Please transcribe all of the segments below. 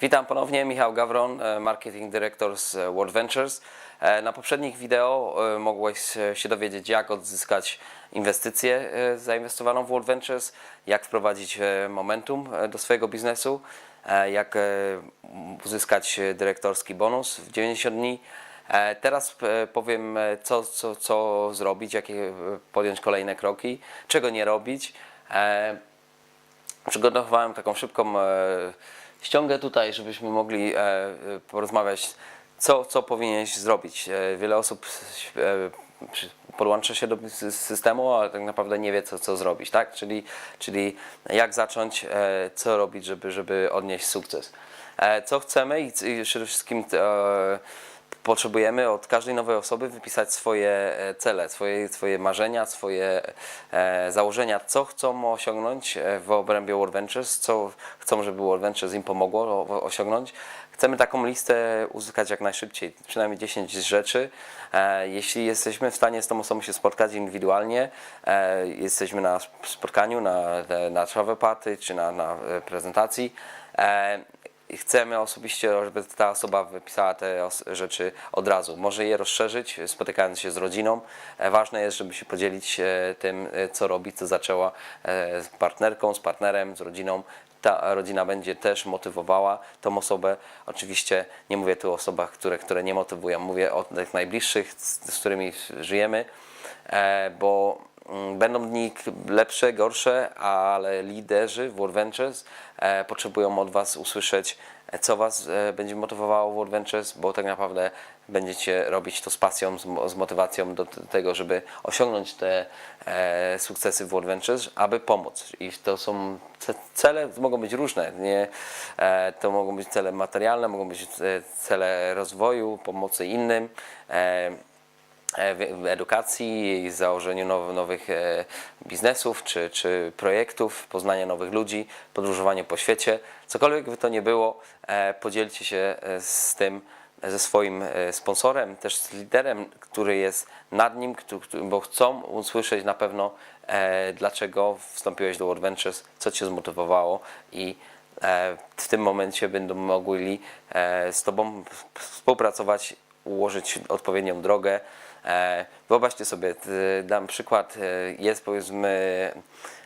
Witam ponownie, Michał Gawron, e, Marketing Director z e, World Ventures. E, Na poprzednich wideo mogłeś się dowiedzieć, jak odzyskać inwestycję zainwestowaną w World Ventures, jak wprowadzić momentum do swojego biznesu, jak uzyskać dyrektorski bonus w 90 dni. Teraz powiem, co, co, co zrobić, jakie podjąć kolejne kroki, czego nie robić. Przygotowałem taką szybką ściągę tutaj, żebyśmy mogli e, e, porozmawiać, co, co powinieneś zrobić. E, wiele osób podłącza się do sy- systemu, ale tak naprawdę nie wie, co, co zrobić, tak? Czyli, czyli jak zacząć, co robić, żeby, żeby odnieść sukces. Co chcemy i, przede wszystkim potrzebujemy od każdej nowej osoby wypisać swoje e, cele, swoje, swoje marzenia, swoje e, założenia, co chcą osiągnąć e, w obrębie World Ventures, co chcą, żeby World Ventures im pomogło osiągnąć. Chcemy taką listę uzyskać jak najszybciej, przynajmniej 10 rzeczy. Jeśli jesteśmy w stanie z tą osobą się spotkać indywidualnie, jesteśmy na sp- spotkaniu, na, na travel party czy na, na prezentacji, i chcemy osobiście, żeby ta osoba wypisała te rzeczy od razu. Może je rozszerzyć, spotykając się z rodziną. E, Ważne jest, żeby się podzielić e, tym, e, co robi, co zaczęła z partnerką, z partnerem, z rodziną. Ta rodzina będzie też motywowała tą osobę. Oczywiście nie mówię tu o osobach, które, które nie motywują, mówię o tych najbliższych, z, z którymi żyjemy, bo będą dni lepsze, gorsze, ale liderzy w World Ventures e, potrzebują od Was usłyszeć, e, co Was e, będzie motywowało w World Ventures, bo tak naprawdę będziecie robić to z pasją, z, mo- z motywacją do tego, żeby osiągnąć te sukcesy w World Ventures, aby pomóc. I to są ce- cele, mogą być różne. Nie, to mogą być cele materialne, mogą być cele rozwoju, pomocy innym. E, w edukacji i założeniu now, nowych e, biznesów czy, czy projektów, poznania nowych ludzi, podróżowanie po świecie. Cokolwiek by to nie było, e, podzielcie się z tym ze swoim sponsorem, też z liderem, który jest nad nim, bo chcą usłyszeć na pewno, dlaczego wstąpiłeś do World Ventures, co cię zmotywowało i w tym momencie będą mogli z Tobą współpracować, ułożyć odpowiednią drogę. E, Wyobraźcie sobie, dam przykład, e, jest powiedzmy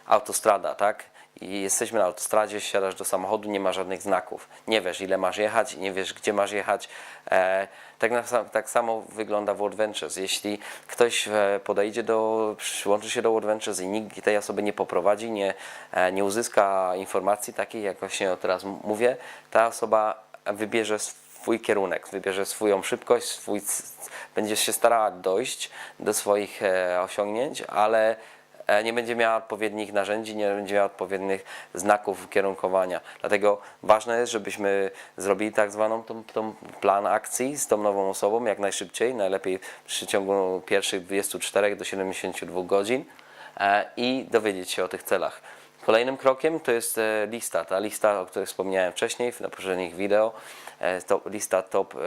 autostrada, tak? I jesteśmy na autostradzie, siadasz do samochodu, nie ma żadnych znaków. Nie wiesz, ile masz jechać, nie wiesz, gdzie masz jechać. E, tak, na, tak samo wygląda World Ventures. Jeśli ktoś podejdzie do, przyłączy się do World Ventures i nikt tej osoby nie poprowadzi, nie, nie uzyska informacji takiej, jak właśnie teraz mówię, ta osoba wybierze swój kierunek, wybierze swoją szybkość, swój, będzie się starała dojść do swoich e, osiągnięć, ale e, nie będzie miała odpowiednich narzędzi, nie będzie miała odpowiednich znaków kierunkowania. Dlatego ważne jest, żebyśmy zrobili tak zwaną tą, tą plan akcji z tą nową osobą jak najszybciej, najlepiej w przeciągu pierwszych 24 do 72 godzin e, i dowiedzieć się o tych celach. Kolejnym krokiem to jest e, lista, ta lista, o której wspomniałem wcześniej na poprzednich wideo, e, to lista top e,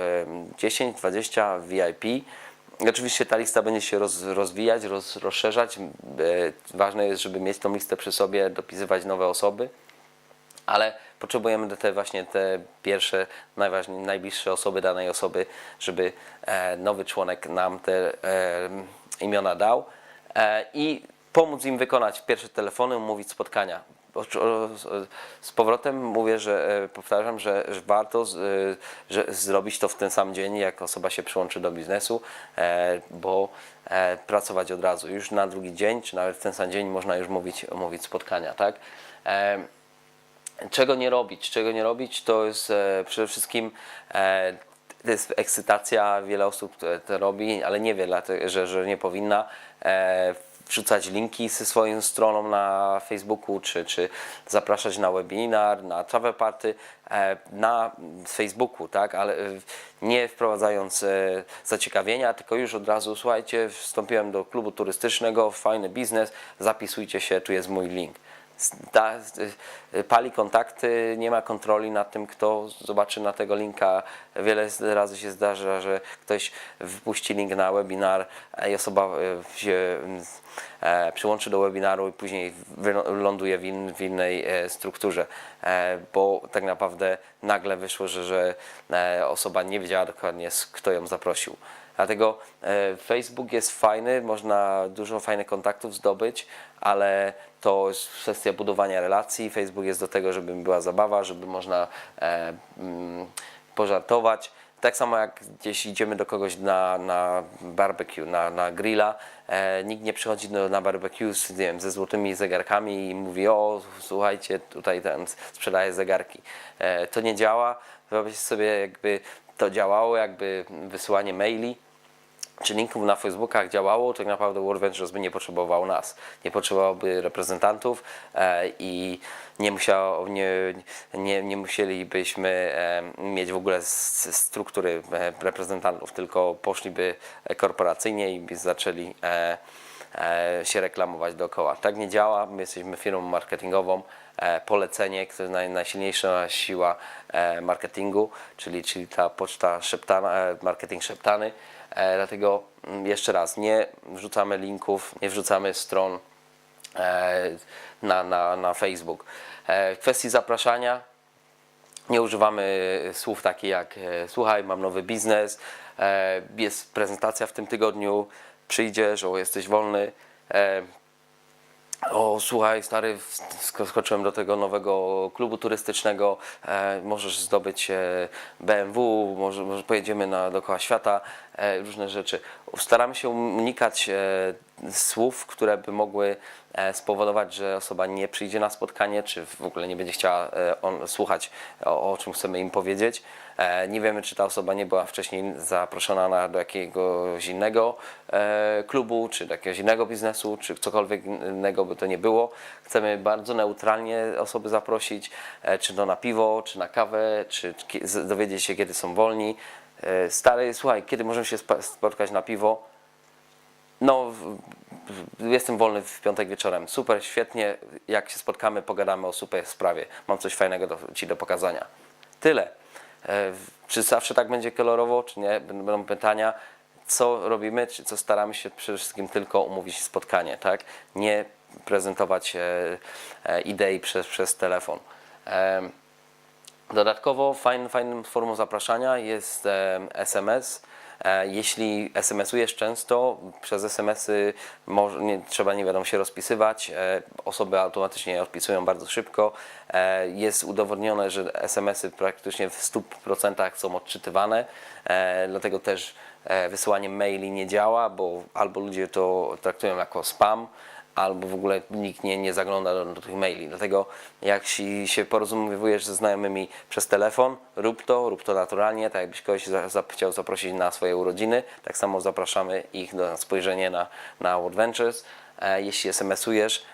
10, 20 VIP. Oczywiście ta lista będzie się roz, rozwijać, roz, rozszerzać. E, Ważne jest, żeby mieć tą listę przy sobie, dopisywać nowe osoby ale potrzebujemy te właśnie te pierwsze, najbliższe osoby danej osoby, żeby nowy członek nam te imiona dał i pomóc im wykonać pierwsze telefony, umówić spotkania. Z powrotem mówię, że e, powtarzam, że, że warto z, e, że zrobić to w ten sam dzień, jak osoba się przyłączy do biznesu, e, bo pracować od razu. Już na drugi dzień, czy nawet w ten sam dzień można już mówić, mówić spotkania, tak? Czego nie robić? Czego nie robić to jest przede wszystkim to jest ekscytacja, wiele osób to, to robi, ale nie wie, że, że nie powinna wrzucać linki ze swoją stroną na Facebooku, czy, czy zapraszać na webinar, na travel party, e, na Facebooku, tak, ale e, nie wprowadzając e, zaciekawienia, tylko już od razu, słuchajcie, wstąpiłem do klubu turystycznego, fajny biznes, zapisujcie się, tu jest mój link. Y, pali kontakty, nie ma kontroli nad tym, kto zobaczy na tego linka. Wiele razy się zdarza, że ktoś wypuści link na webinar i osoba e, się mm, e, przyłączy do webinaru i później ląduje w, in, w innej e, strukturze, bo tak naprawdę nagle wyszło, że, że osoba nie wiedziała dokładnie, kto ją zaprosił. Dlatego e, Facebook jest fajny, można dużo fajnych kontaktów zdobyć, ale to jest kwestia budowania relacji. Facebook jest do tego, żeby była zabawa, żeby można e, mm, pożartować. Tak samo jak gdzieś idziemy do kogoś na, na barbecue, na, na grilla, e, nikt nie przychodzi do, na barbecue z, nie wiem, ze złotymi zegarkami i mówi, o słuchajcie, tutaj ten sprzedaje zegarki. E, to nie działa. Wyobraźcie sobie, jakby to działało, jakby wysyłanie maili czy linków na Facebookach działało, tak naprawdę World Ventures by nie potrzebował nas. Nie potrzebowałby reprezentantów e, i nie, musiał, nie, nie, nie musielibyśmy e, mieć w ogóle struktury e, reprezentantów, tylko poszliby korporacyjnie i zaczęli e, e, się reklamować dookoła. Tak nie działa. My jesteśmy firmą marketingową. E, polecenie, to jest naj, najsilniejsza siła e, marketingu, czyli, czyli ta poczta szeptana, e, marketing szeptany. Dlatego mm, jeszcze raz, nie wrzucamy linków, nie wrzucamy stron na, na, na Facebook. W kwestii zapraszania nie używamy słów takich jak słuchaj, mam nowy biznes, jest prezentacja w tym tygodniu, przyjdziesz, o jesteś wolny. O, słuchaj, stary, sk- skoczyłem do tego nowego klubu turystycznego, e, możesz zdobyć e, BMW, może, może pojedziemy na, dookoła świata, różne rzeczy. Staramy się unikać e, słów, które by mogły e, spowodować, że osoba nie przyjdzie na spotkanie, czy w ogóle nie będzie chciała e, on, słuchać, o, o czym chcemy im powiedzieć. E, nie wiemy, czy ta osoba nie była wcześniej zaproszona na, do jakiegoś innego e, klubu, czy do jakiegoś innego biznesu, czy cokolwiek innego by to nie było. Chcemy bardzo neutralnie osoby zaprosić, e, czy to na piwo, czy na kawę, czy dowiedzieć się, kiedy są wolni. E, stary, słuchaj, kiedy możemy się spotkać na piwo? No, jestem wolny w piątek wieczorem. Super, świetnie. Jak się spotkamy, pogadamy o super sprawie. Mam coś fajnego do, Ci do pokazania. Tyle. E, Czy zawsze tak będzie kolorowo, czy nie? Będą pytania, co robimy, czy co staramy się przede wszystkim tylko umówić spotkanie, tak? Nie prezentować e, idei przez, przez telefon. Dodatkowo fajn, fajną formą zapraszania jest SMS. E, Jeśli SMS-ujesz często, przez SMS-y może, nie, trzeba nie wiadomo się rozpisywać. E, Osoby automatycznie odpisują bardzo szybko. E, Jest udowodnione, że SMS-y praktycznie w 100% są odczytywane. Dlatego też wysyłanie maili nie działa, bo albo ludzie to traktują jako spam, albo w ogóle nikt nie, nie zagląda do, do tych maili. Dlatego jak si, się porozumiewujesz ze znajomymi przez telefon, rób to, rób to naturalnie, tak jakbyś kogoś za, za, chciał zaprosić na swoje urodziny, tak samo zapraszamy ich do spojrzenia na, na World Ventures. E, jeśli SMS-ujesz,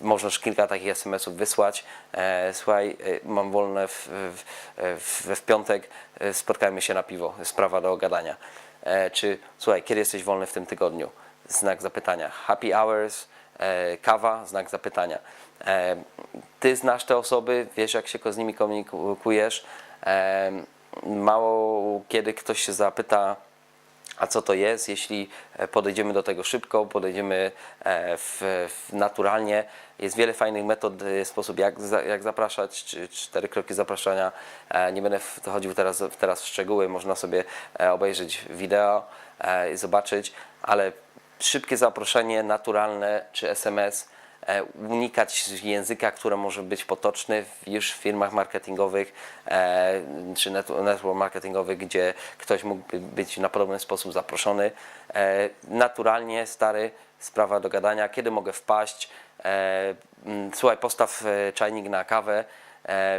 możesz kilka takich SMS-ów wysłać. E, słuchaj, e, mam wolne w, w, w, w piątek, e, spotkajmy się na piwo, sprawa do gadania. E, czy słuchaj, kiedy jesteś wolny w tym tygodniu? Znak zapytania. Happy hours, kawa, znak zapytania. E, ty znasz te osoby, wiesz jak się z nimi komunikujesz. E, mało kiedy ktoś się zapyta, a co to jest, jeśli e, podejdziemy do tego szybko, podejdziemy e, w, w naturalnie. Jest wiele fajnych metod, e, sposób jak, jak zapraszać, czy cztery kroki zapraszania. E, Nie będę wchodził teraz, teraz w szczegóły, można sobie e, obejrzeć wideo e, i zobaczyć, ale szybkie zaproszenie, naturalne czy SMS, e, unikać języka, który może być potoczny już w firmach marketingowych e, czy net- network marketingowych, gdzie ktoś mógłby być na podobny sposób zaproszony. E, naturalnie, stary, sprawa do gadania, kiedy mogę wpaść. Słuchaj, postaw czajnik na kawę,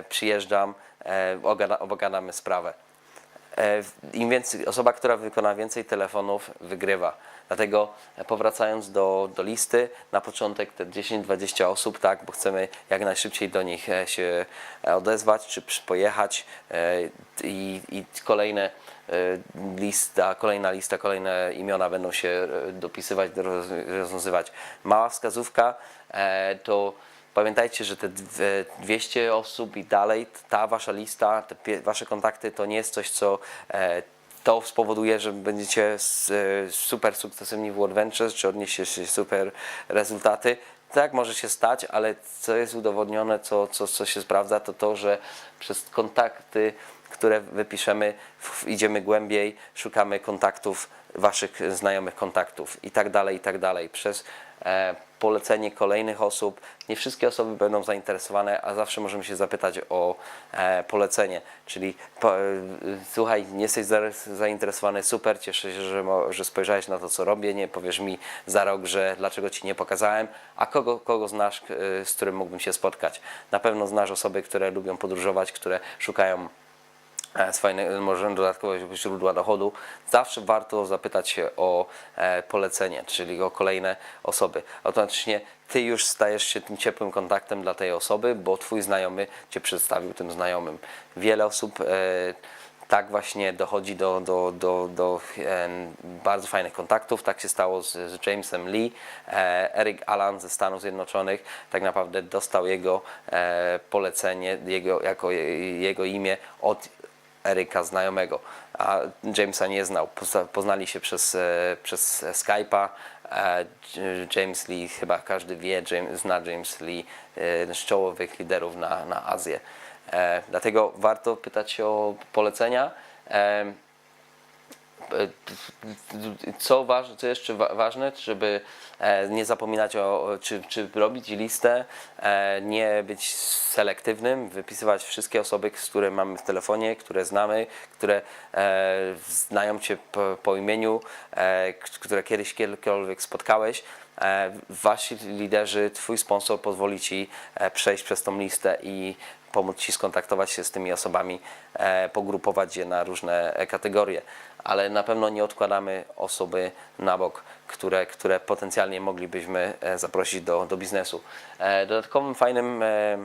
przyjeżdżam, e, ogada, ogadamy sprawę. E, Im więcej, osoba, która wykona więcej telefonów, wygrywa. Dlatego e, powracając do, do listy, na początek te 10-20 osób, tak, bo chcemy jak najszybciej do nich e, się odezwać, czy pojechać i, i kolejne lista, kolejna lista, kolejne imiona będą się dopisywać, roz- rozwiązywać. Mała wskazówka to pamiętajcie, że te dwie- 200 osób i dalej, ta wasza lista, te wasze kontakty to nie jest coś, co e, to spowoduje, że będziecie e, super sukcesywni w World Ventures, czy odniesiecie super rezultaty. Tak może się stać, ale co jest udowodnione, co, co, co się sprawdza, to to, że przez kontakty, które wypiszemy, idziemy głębiej, szukamy kontaktów, waszych znajomych kontaktów i tak dalej, i tak dalej. Przez e, polecenie kolejnych osób. Nie wszystkie osoby będą zainteresowane, a zawsze możemy się zapytać o e, polecenie. Czyli e, słuchaj, nie jesteś za- zainteresowany, super, cieszę się, że, że spojrzałeś na to, co robię, nie powiesz mi za rok, że dlaczego ci nie pokazałem, a kogo, kogo znasz, z którym mógłbym się spotkać. Na pewno znasz osoby, które lubią podróżować, które szukają e, swojego może dodatkowego źródła dochodu, zawsze warto zapytać się o e, polecenie, czyli o kolejne osoby. Automatycznie ty już stajesz się tym ciepłym kontaktem dla tej osoby, bo twój znajomy cię przedstawił tym znajomym. Wiele osób e, tak właśnie dochodzi do, do, do, do bardzo fajnych kontaktów. Tak się stało z, z Jamesem Lee. Eric Allan ze Stanów Zjednoczonych tak naprawdę dostał jego polecenie, jego, jako je- jego imię od Eryka znajomego, a Jamesa nie znał. Pozna- Poznali się przez, e, przez Skype'a. E, James Lee, chyba każdy wie, zna James Lee, e, z czołowych liderów na, na Azję. Dlatego warto pytać się o polecenia. Co, waż, co jeszcze wa- ważne, żeby e, nie zapominać o, czy, czy robić listę, e, nie być selektywnym, wypisywać wszystkie osoby, z które mamy w telefonie, które znamy, które e, znają Cię po, po imieniu, które kiedyś kiedykolwiek spotkałeś. Wasi liderzy, Twój sponsor pozwoli Ci przejść przez tą listę i pomóc Ci skontaktować się z tymi osobami, pogrupować je na różne kategorie, ale na pewno nie odkładamy osoby na bok, które, które potencjalnie moglibyśmy e, zaprosić do, do biznesu. E, Dodatkowym fajnym e,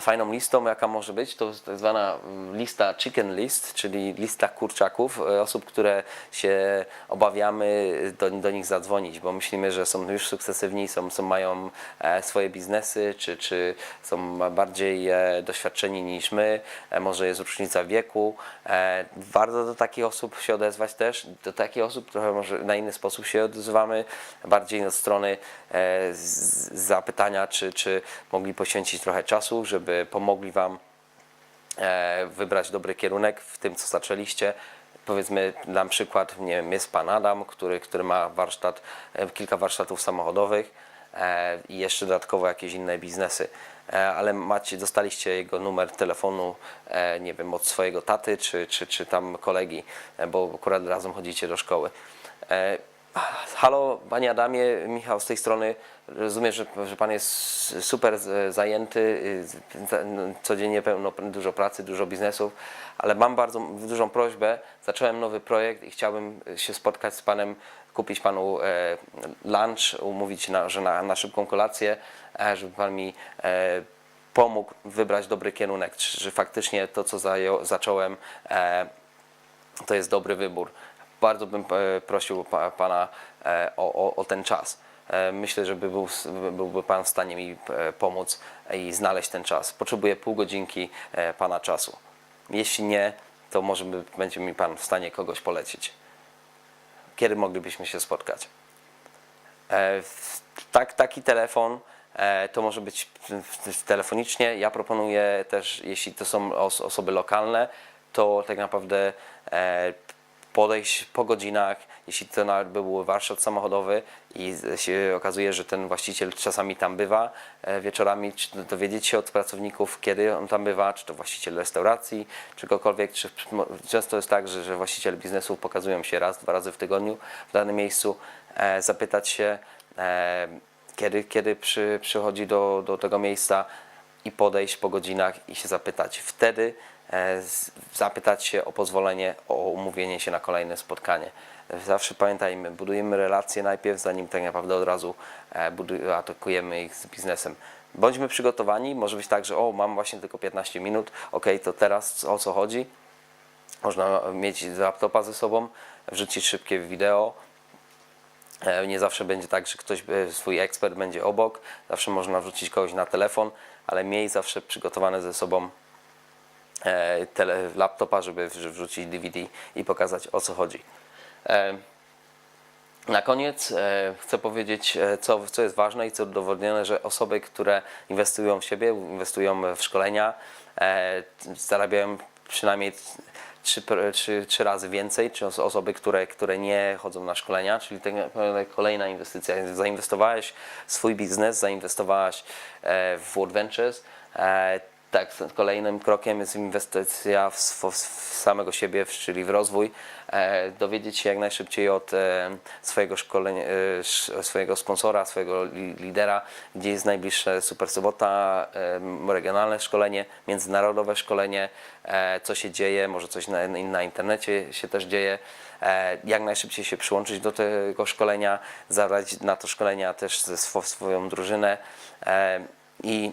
Fajną listą, jaka może być, to tak zwana mm, lista chicken list, czyli lista kurczaków, e, osób, które się obawiamy do, do nich zadzwonić, bo myślimy, że są już sukcesywni, są, są, mają e, swoje biznesy, czy, czy są bardziej e, doświadczeni niż my, może jest różnica wieku. Warto do takich osób się odezwać też, do takich osób trochę może na inny sposób się odezywamy, bardziej od strony zapytania, czy, czy mogli poświęcić trochę czasu, żeby pomogli Wam e, wybrać dobry kierunek w tym, co zaczęliście. Powiedzmy, na przykład, nie wiem, jest Pan Adam, który, który ma warsztat, e, kilka warsztatów samochodowych e, i jeszcze dodatkowo jakieś inne biznesy. Ale macie, dostaliście jego numer telefonu, nie wiem, od swojego taty czy, czy, czy tam kolegi, bo akurat razem chodzicie do szkoły. Halo, Panie Adamie, Michał z tej strony. Rozumiem, że, że Pan jest super zajęty, za- no, codziennie pełno, dużo pracy, dużo biznesów, ale mam bardzo dużą prośbę. Zacząłem nowy projekt i chciałbym się spotkać z Panem, kupić Panu e, lunch, umówić na, że na, na szybką kolację, e, żeby Pan mi e, pomógł wybrać dobry kierunek, czy, czy faktycznie to, co zacząłem, to jest dobry wybór. Bardzo bym e, prosił pa, Pana e, o, o, o ten czas. E, Myślę, że by był, byłby Pan w stanie mi pomóc i znaleźć ten czas. Potrzebuję pół godzinki Pana czasu. Jeśli nie, to może będzie mi Pan w stanie kogoś polecić. Kiedy moglibyśmy się spotkać? Tak, taki telefon to może być telefonicznie. Ja proponuję też, jeśli to są os osoby lokalne, to tak naprawdę podejść po godzinach, jeśli to nawet by był warsztat samochodowy i się okazuje, że ten właściciel czasami tam bywa e, wieczorami, czy dowiedzieć się od pracowników, kiedy on tam bywa, czy to właściciel restauracji, czy kogokolwiek, czy często jest tak, że, że właściciele biznesów pokazują się raz, dwa razy w tygodniu w danym miejscu, e, zapytać się, e, kiedy, kiedy przy, przychodzi do, do tego miejsca i podejść po godzinach i się zapytać. Wtedy zapytać się o pozwolenie, o umówienie się na kolejne spotkanie. Zawsze pamiętajmy, budujemy relacje najpierw, zanim tak naprawdę od razu e, atakujemy ich z biznesem. Bądźmy przygotowani, może być tak, że o, mam właśnie tylko 15 minut, ok, to teraz o co chodzi? Można mieć laptopa ze sobą, wrzucić szybkie wideo, E, Nie zawsze będzie tak, że ktoś, e, swój ekspert będzie obok, zawsze można wrzucić kogoś na telefon, ale miej zawsze przygotowane ze sobą e, tele, laptopa, żeby wrzu- wrzucić DVD i pokazać o co chodzi. E, na koniec e, chcę powiedzieć, e, co, co jest ważne i co udowodnione, że osoby, które inwestują w siebie, inwestują w szkolenia, e, zarabiają przynajmniej trzy, trzy, trzy razy więcej, czy os- osoby, które, które nie chodzą na szkolenia, czyli kolejna inwestycja. Zainwestowałeś w swój biznes, zainwestowałaś e, w World Ventures, e, tak, kolejnym krokiem jest inwestycja w, w samego siebie, czyli w rozwój. E, dowiedzieć się jak najszybciej od e, swojego szkolenia, e, swojego sponsora, swojego li, lidera, gdzie jest najbliższe Super Sobota, e, regionalne szkolenie, międzynarodowe szkolenie, e, co się dzieje, może coś na, na internecie się też dzieje. E, jak najszybciej się przyłączyć do tego szkolenia, zabrać na to szkolenia też ze swo, swoją drużynę e, i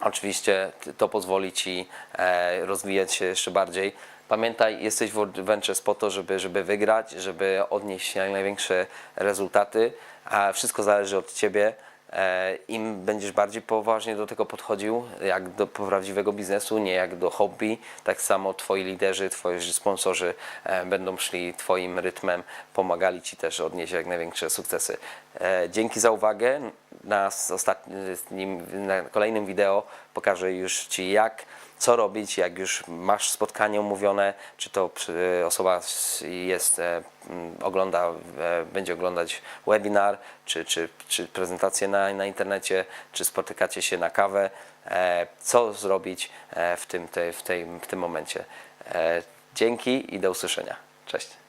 Oczywiście to pozwoli Ci e, rozwijać się jeszcze bardziej. Pamiętaj, jesteś w World Ventures po to, żeby, żeby wygrać, żeby odnieść jak największe rezultaty, a wszystko zależy od Ciebie. E, Im będziesz bardziej poważnie do tego podchodził, jak do prawdziwego biznesu, nie jak do hobby, tak samo Twoi liderzy, Twoi sponsorzy e, będą szli Twoim rytmem, pomagali Ci też odnieść jak największe sukcesy. Dzięki za uwagę. Na ostatnim, na kolejnym wideo pokażę już Ci jak, co robić, jak już masz spotkanie umówione, czy to osoba jest, e, ogląda, e, będzie oglądać webinar, czy, czy, czy prezentację na, na internecie, czy spotykacie się na kawę, e, co zrobić w tym, tej, w, tej, w tym momencie. Dzięki i do usłyszenia. Cześć.